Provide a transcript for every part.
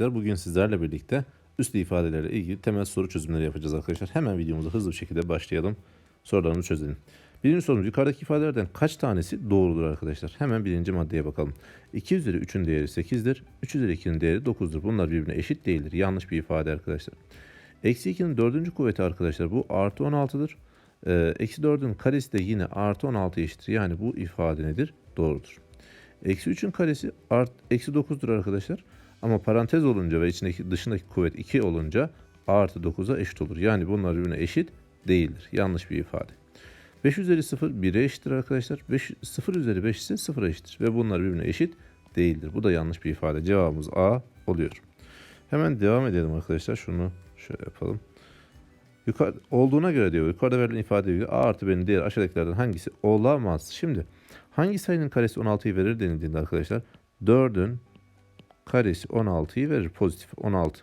arkadaşlar. Bugün sizlerle birlikte üslü ifadelerle ilgili temel soru çözümleri yapacağız arkadaşlar. Hemen videomuza hızlı bir şekilde başlayalım. Sorularımızı çözelim. Birinci sorumuz yukarıdaki ifadelerden kaç tanesi doğrudur arkadaşlar? Hemen birinci maddeye bakalım. 2 üzeri 3'ün değeri 8'dir. 3 üzeri 2'nin değeri 9'dur. Bunlar birbirine eşit değildir. Yanlış bir ifade arkadaşlar. Eksi 2'nin dördüncü kuvveti arkadaşlar bu artı 16'dır. Ee, Eksi 4'ün karesi de yine artı 16 eşittir. Yani bu ifade nedir? Doğrudur. Eksi 3'ün karesi art, eksi 9'dur arkadaşlar. Ama parantez olunca ve içindeki dışındaki kuvvet 2 olunca artı 9'a eşit olur. Yani bunlar birbirine eşit değildir. Yanlış bir ifade. 5 üzeri 0 1'e eşittir arkadaşlar. 5, 0 üzeri 5 ise 0'a eşittir. Ve bunlar birbirine eşit değildir. Bu da yanlış bir ifade. Cevabımız A oluyor. Hemen devam edelim arkadaşlar. Şunu şöyle yapalım. Yukarı, olduğuna göre diyor yukarıda verilen ifade göre A artı B'nin değeri aşağıdakilerden hangisi olamaz? Şimdi hangi sayının karesi 16'yı verir denildiğinde arkadaşlar 4'ün karesi 16'yı verir pozitif 16.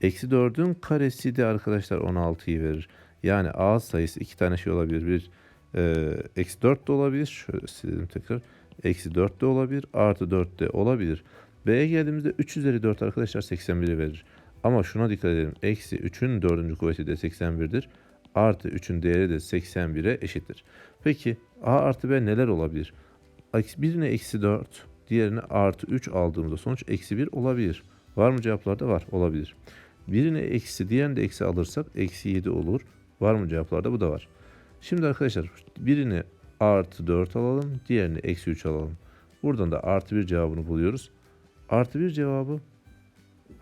Eksi 4'ün karesi de arkadaşlar 16'yı verir. Yani A sayısı iki tane şey olabilir. Bir e, eksi 4 de olabilir. Şöyle silelim tekrar. Eksi 4 de olabilir. Artı 4 de olabilir. B'ye geldiğimizde 3 üzeri 4 arkadaşlar 81'i verir. Ama şuna dikkat edelim. Eksi 3'ün dördüncü kuvveti de 81'dir. Artı 3'ün değeri de 81'e eşittir. Peki A artı B neler olabilir? Birine eksi 4, diğerine artı 3 aldığımızda sonuç eksi 1 olabilir. Var mı cevaplarda? Var. Olabilir. Birine eksi, diğerini de eksi alırsak eksi 7 olur. Var mı cevaplarda? Bu da var. Şimdi arkadaşlar birini artı 4 alalım. Diğerini eksi 3 alalım. Buradan da artı 1 cevabını buluyoruz. Artı 1 cevabı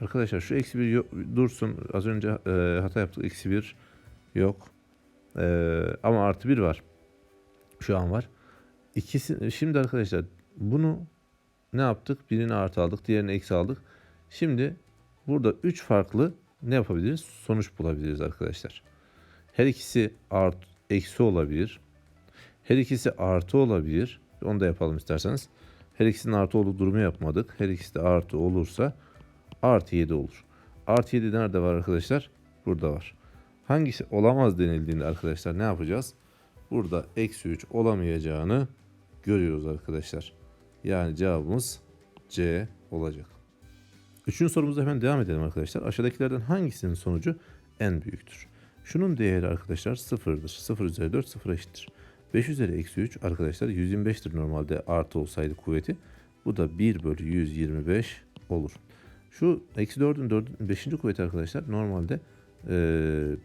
Arkadaşlar şu eksi 1 yok, dursun. Az önce e, hata yaptık. Eksi 1 yok. E, ama artı 1 var. Şu an var. İkisi, şimdi arkadaşlar bunu ne yaptık? Birini artı aldık. Diğerini eksi aldık. Şimdi burada 3 farklı ne yapabiliriz? Sonuç bulabiliriz arkadaşlar. Her ikisi art, eksi olabilir. Her ikisi artı olabilir. Onu da yapalım isterseniz. Her ikisinin artı olduğu durumu yapmadık. Her ikisi de artı olursa artı 7 olur. Artı 7 nerede var arkadaşlar? Burada var. Hangisi olamaz denildiğinde arkadaşlar ne yapacağız? Burada eksi 3 olamayacağını görüyoruz arkadaşlar. Yani cevabımız C olacak. Üçüncü sorumuzda hemen devam edelim arkadaşlar. Aşağıdakilerden hangisinin sonucu en büyüktür? Şunun değeri arkadaşlar sıfırdır. 0 üzeri 4 sıfır eşittir. 5 üzeri eksi 3 arkadaşlar 125'tir normalde artı olsaydı kuvveti. Bu da 1 bölü 125 olur. Şu eksi 4'ün 4'ün 5. kuvveti arkadaşlar normalde e,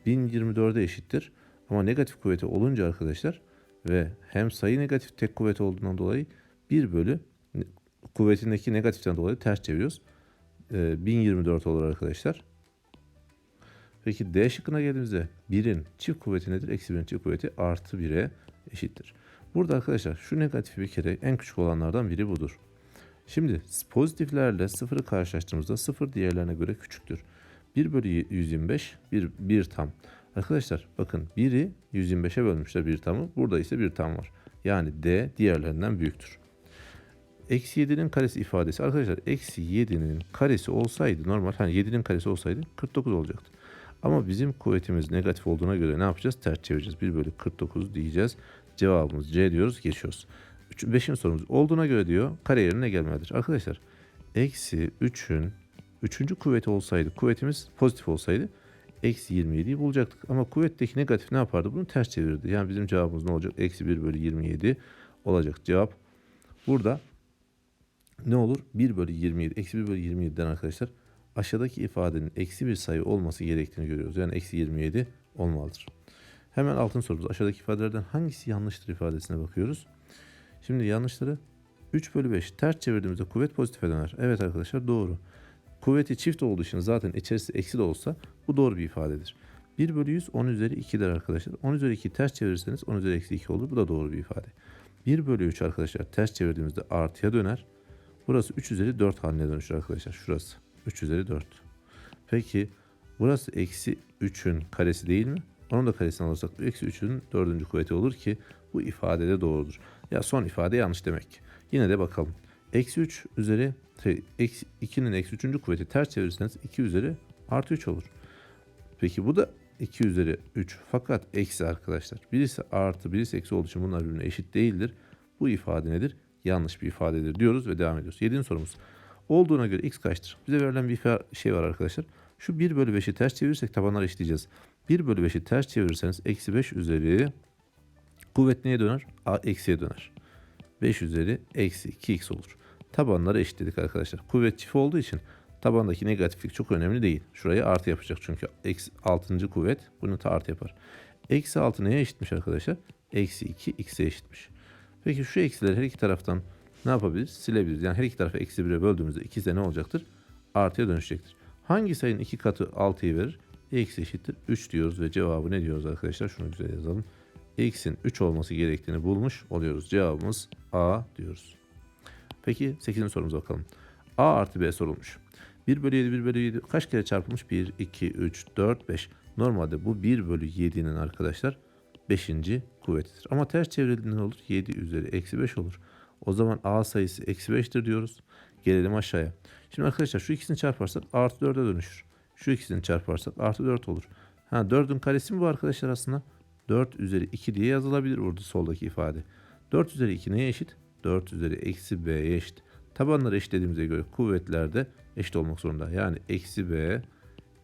1024'e eşittir. Ama negatif kuvveti olunca arkadaşlar ve hem sayı negatif tek kuvvet olduğundan dolayı 1 bölü kuvvetindeki negatiften dolayı ters çeviriyoruz. E, 1024 olur arkadaşlar. Peki D şıkkına geldiğimizde 1'in çift kuvveti nedir? Eksi 1'in çift kuvveti artı 1'e eşittir. Burada arkadaşlar şu negatifi bir kere en küçük olanlardan biri budur. Şimdi pozitiflerle sıfırı karşılaştırdığımızda sıfır diğerlerine göre küçüktür. 1 bölü 125 1, 1 tam. Arkadaşlar bakın 1'i 125'e bölmüşler bir tamı. Burada ise bir tam var. Yani D diğerlerinden büyüktür. Eksi 7'nin karesi ifadesi. Arkadaşlar eksi 7'nin karesi olsaydı normal hani 7'nin karesi olsaydı 49 olacaktı. Ama bizim kuvvetimiz negatif olduğuna göre ne yapacağız? Ters çevireceğiz. 1 bölü 49 diyeceğiz. Cevabımız C diyoruz. Geçiyoruz. 5. sorumuz olduğuna göre diyor kare yerine gelmelidir. Arkadaşlar eksi 3'ün 3. kuvveti olsaydı kuvvetimiz pozitif olsaydı eksi 27'yi bulacaktık. Ama kuvvetteki negatif ne yapardı? Bunu ters çevirdi. Yani bizim cevabımız ne olacak? Eksi 1 bölü 27 olacak cevap. Burada ne olur? 1 bölü 27. Eksi 1 bölü 27'den arkadaşlar aşağıdaki ifadenin eksi bir sayı olması gerektiğini görüyoruz. Yani eksi 27 olmalıdır. Hemen altın sorumuz. Aşağıdaki ifadelerden hangisi yanlıştır ifadesine bakıyoruz. Şimdi yanlışları 3 bölü 5 ters çevirdiğimizde kuvvet pozitife döner. Evet arkadaşlar doğru. Kuvveti çift olduğu için zaten içerisi eksi de olsa bu doğru bir ifadedir. 1 bölü 100 10 üzeri 2'dir arkadaşlar. 10 üzeri 2 ters çevirirseniz 10 üzeri eksi 2 olur. Bu da doğru bir ifade. 1 bölü 3 arkadaşlar ters çevirdiğimizde artıya döner. Burası 3 üzeri 4 haline dönüşür arkadaşlar. Şurası 3 üzeri 4. Peki burası eksi 3'ün karesi değil mi? Onun da karesini alırsak eksi 3'ün dördüncü kuvveti olur ki bu ifade de doğrudur. Ya son ifade yanlış demek. Yine de bakalım. Eksi 3 üzeri eksi 2'nin eksi 3. kuvveti ters çevirirseniz 2 üzeri artı 3 olur. Peki bu da 2 üzeri 3 fakat eksi arkadaşlar. Birisi artı birisi eksi olduğu için bunlar birbirine eşit değildir. Bu ifade nedir? Yanlış bir ifadedir diyoruz ve devam ediyoruz. 7. sorumuz. Olduğuna göre x kaçtır? Bize verilen bir şey var arkadaşlar. Şu 1 bölü 5'i ters çevirirsek tabanları eşitleyeceğiz. 1 bölü 5'i ters çevirirseniz eksi 5 üzeri kuvvet neye döner? A, eksiye döner. 5 üzeri eksi 2x olur. Tabanları eşitledik arkadaşlar. Kuvvet çift olduğu için tabandaki negatiflik çok önemli değil. Şurayı artı yapacak çünkü eksi 6. kuvvet bunu da artı yapar. Eksi 6 neye eşitmiş arkadaşlar? Eksi 2 x'e eşitmiş. Peki şu eksileri her iki taraftan ne yapabiliriz? Silebiliriz. Yani her iki tarafı eksi 1'e böldüğümüzde 2 de ne olacaktır? Artıya dönüşecektir. Hangi sayının iki katı 6'yı verir? X eşittir 3 diyoruz ve cevabı ne diyoruz arkadaşlar? Şunu güzel yazalım. X'in 3 olması gerektiğini bulmuş oluyoruz. Cevabımız A diyoruz. Peki 8. sorumuza bakalım. A artı B sorulmuş. 1 bölü 7, 1 bölü 7 kaç kere çarpılmış? 1, 2, 3, 4, 5. Normalde bu 1 bölü 7'nin arkadaşlar 5. kuvvetidir. Ama ters çevrildiğinde ne olur? 7 üzeri eksi 5 olur. O zaman A sayısı eksi 5'tir diyoruz. Gelelim aşağıya. Şimdi arkadaşlar şu ikisini çarparsak artı 4'e dönüşür. Şu ikisini çarparsak artı 4 olur. Ha 4'ün karesi mi bu arkadaşlar aslında? 4 üzeri 2 diye yazılabilir burada soldaki ifade. 4 üzeri 2 neye eşit? 4 üzeri eksi b'ye eşit. Tabanları eşitlediğimize göre kuvvetler de eşit olmak zorunda. Yani eksi b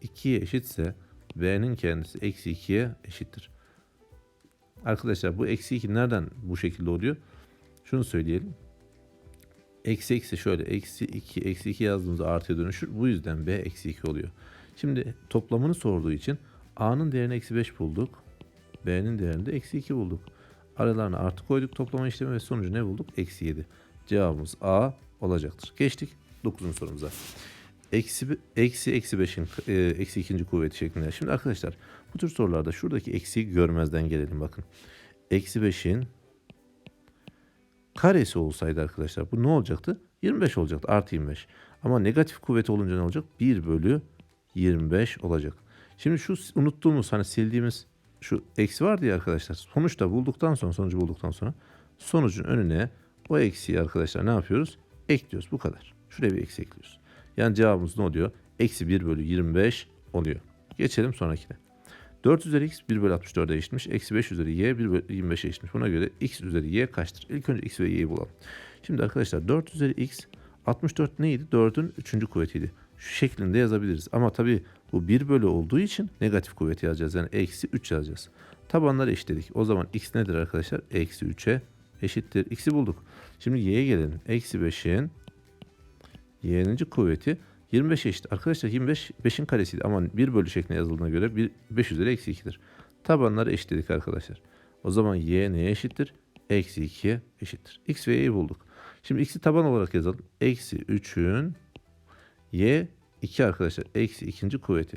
2'ye eşitse b'nin kendisi eksi 2'ye eşittir. Arkadaşlar bu eksi 2 nereden bu şekilde oluyor? Şunu söyleyelim. Eksi eksi şöyle eksi 2 eksi 2 yazdığımızda artıya dönüşür. Bu yüzden b eksi 2 oluyor. Şimdi toplamını sorduğu için a'nın değerini eksi 5 bulduk. b'nin değerini de eksi 2 bulduk. Aralarına artı koyduk toplama işlemi ve sonucu ne bulduk? Eksi 7. Cevabımız A olacaktır. Geçtik 9. sorumuza. Eksi, eksi eksi 5'in e, eksi ikinci kuvveti şeklinde. Şimdi arkadaşlar bu tür sorularda şuradaki eksiği görmezden gelelim bakın. Eksi 5'in karesi olsaydı arkadaşlar bu ne olacaktı? 25 olacaktı artı 25. Ama negatif kuvveti olunca ne olacak? 1 bölü 25 olacak. Şimdi şu unuttuğumuz hani sildiğimiz şu eksi vardı ya arkadaşlar. Sonuçta bulduktan sonra sonucu bulduktan sonra sonucun önüne o eksiği arkadaşlar ne yapıyoruz? Ekliyoruz bu kadar. Şuraya bir eksi ekliyoruz. Yani cevabımız ne oluyor? Eksi 1 bölü 25 oluyor. Geçelim sonrakine. 4 üzeri x 1 bölü 64'e eşitmiş. Eksi 5 üzeri y 1 bölü 25'e eşitmiş. Buna göre x üzeri y kaçtır? İlk önce x ve y'yi bulalım. Şimdi arkadaşlar 4 üzeri x 64 neydi? 4'ün 3. kuvvetiydi. Şu şeklinde yazabiliriz. Ama tabii bu 1 bölü olduğu için negatif kuvveti yazacağız. Yani eksi 3 yazacağız. Tabanları eşitledik. O zaman x nedir arkadaşlar? Eksi 3'e eşittir. X'i bulduk. Şimdi y'ye gelelim. Eksi 5'in y'nin kuvveti 25 eşit. Arkadaşlar 25 5'in karesiydi ama 1 bölü şeklinde yazıldığına göre 1, 5 üzeri eksi 2'dir. Tabanları eşitledik arkadaşlar. O zaman y neye eşittir? Eksi 2'ye eşittir. X ve y'yi bulduk. Şimdi x'i taban olarak yazalım. Eksi 3'ün y 2 arkadaşlar. Eksi ikinci kuvveti.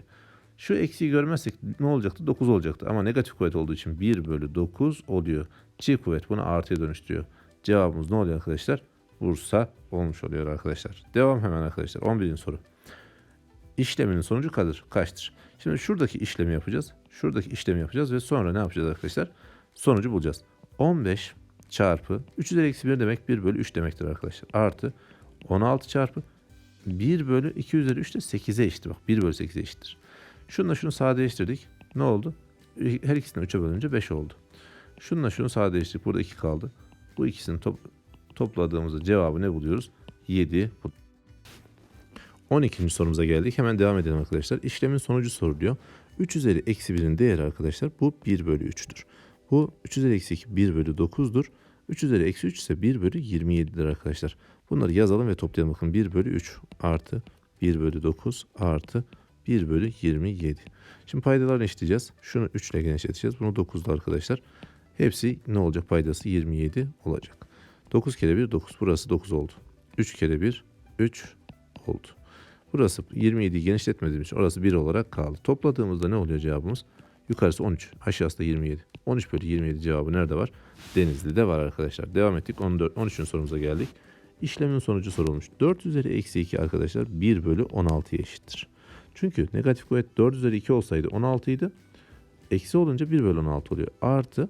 Şu eksiği görmezsek ne olacaktı? 9 olacaktı. Ama negatif kuvvet olduğu için 1 bölü 9 oluyor. Çift kuvvet bunu artıya dönüştürüyor. Cevabımız ne oluyor arkadaşlar? Bursa olmuş oluyor arkadaşlar. Devam hemen arkadaşlar. 11. soru. İşleminin sonucu kadır, kaçtır? Şimdi şuradaki işlemi yapacağız. Şuradaki işlemi yapacağız ve sonra ne yapacağız arkadaşlar? Sonucu bulacağız. 15 çarpı 3 üzeri eksi 1 demek 1 bölü 3 demektir arkadaşlar. Artı 16 çarpı 1 bölü 2 üzeri 3 de 8'e eşittir. Bak 1 bölü 8'e eşittir. Şununla şunu sadeleştirdik. Ne oldu? Her ikisini 3'e bölünce 5 oldu. Şununla şunu sadeleştirdik. Burada 2 kaldı. Bu ikisini top, topladığımızda cevabı ne buluyoruz? 7. 12. sorumuza geldik. Hemen devam edelim arkadaşlar. İşlemin sonucu soruluyor. 3 üzeri eksi 1'in değeri arkadaşlar bu 1 bölü 3'tür. Bu 3 üzeri eksi 2 1 bölü 9'dur. 3 üzeri eksi 3 ise 1 bölü 27'dir arkadaşlar. Bunları yazalım ve toplayalım. Bakın 1 bölü 3 artı 1 bölü 9 artı 1 bölü 27. Şimdi paydalarını eşitleyeceğiz. Şunu 3 ile genişleteceğiz. Bunu 9 ile arkadaşlar. Hepsi ne olacak? Paydası 27 olacak. 9 kere 1 9. Burası 9 oldu. 3 kere 1 3 oldu. Burası 27'yi genişletmediğimiz için orası 1 olarak kaldı. Topladığımızda ne oluyor cevabımız? Yukarısı 13, aşağısı da 27. 13 bölü 27 cevabı nerede var? Denizli'de var arkadaşlar. Devam ettik. 14, 13. sorumuza geldik. İşlemin sonucu sorulmuş. 4 üzeri eksi 2 arkadaşlar 1 bölü 16'ya eşittir. Çünkü negatif kuvvet 4 üzeri 2 olsaydı 16 idi. Eksi olunca 1 bölü 16 oluyor. Artı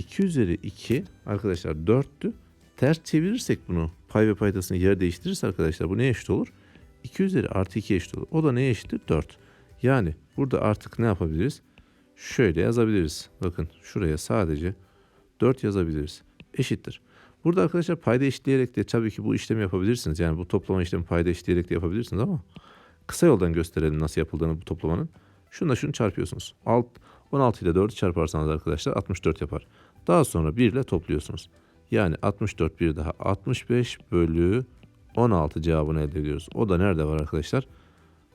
2 üzeri 2 arkadaşlar 4'tü. Ters çevirirsek bunu pay ve paydasını yer değiştirirse arkadaşlar bu neye eşit olur? 2 üzeri artı 2 eşit olur. O da neye eşittir? 4. Yani burada artık ne yapabiliriz? Şöyle yazabiliriz. Bakın şuraya sadece 4 yazabiliriz. Eşittir. Burada arkadaşlar payda eşitleyerek de tabii ki bu işlemi yapabilirsiniz. Yani bu toplama işlemi payda eşitleyerek de yapabilirsiniz ama kısa yoldan gösterelim nasıl yapıldığını bu toplamanın. Şununla şunu çarpıyorsunuz. Alt, 16 ile 4'ü çarparsanız arkadaşlar 64 yapar. Daha sonra 1 ile topluyorsunuz. Yani 64 bir daha 65 bölü 16 cevabını elde ediyoruz. O da nerede var arkadaşlar?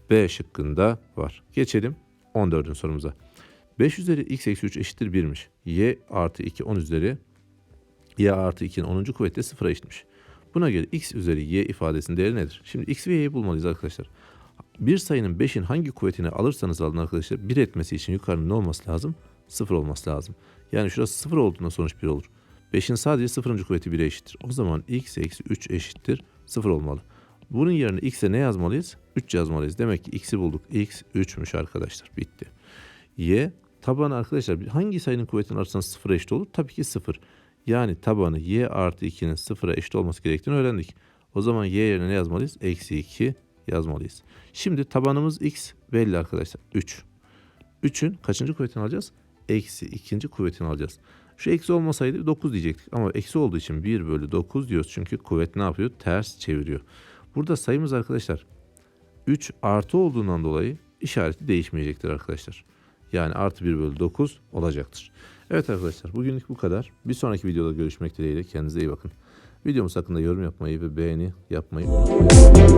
B şıkkında var. Geçelim 14. sorumuza. 5 üzeri x eksi 3 eşittir 1'miş. y artı 2 10 üzeri y artı 2'nin 10. kuvveti de 0'a eşitmiş. Buna göre x üzeri y ifadesinin değeri nedir? Şimdi x ve y'yi bulmalıyız arkadaşlar. Bir sayının 5'in hangi kuvvetini alırsanız alın arkadaşlar 1 etmesi için yukarının ne olması lazım? 0 olması lazım. Yani şurası 0 olduğunda sonuç 1 olur. 5'in sadece 0. kuvveti 1'e eşittir. O zaman x eksi 3 eşittir 0 olmalı. Bunun yerine x'e ne yazmalıyız? 3 yazmalıyız. Demek ki x'i bulduk. x 3'müş arkadaşlar. Bitti. y tabanı arkadaşlar hangi sayının kuvvetini alırsanız 0'a eşit olur? Tabii ki 0. Yani tabanı y artı 2'nin 0'a eşit olması gerektiğini öğrendik. O zaman y yerine ne yazmalıyız? Eksi 2 yazmalıyız. Şimdi tabanımız x belli arkadaşlar. 3. 3'ün kaçıncı kuvvetini alacağız? Eksi ikinci kuvvetini alacağız. Şu eksi olmasaydı 9 diyecektik. Ama eksi olduğu için 1 bölü 9 diyoruz. Çünkü kuvvet ne yapıyor? Ters çeviriyor. Burada sayımız arkadaşlar 3 artı olduğundan dolayı işareti değişmeyecektir arkadaşlar. Yani artı 1 bölü 9 olacaktır. Evet arkadaşlar bugünlük bu kadar. Bir sonraki videoda görüşmek dileğiyle. Kendinize iyi bakın. Videomuz hakkında yorum yapmayı ve beğeni yapmayı unutmayın.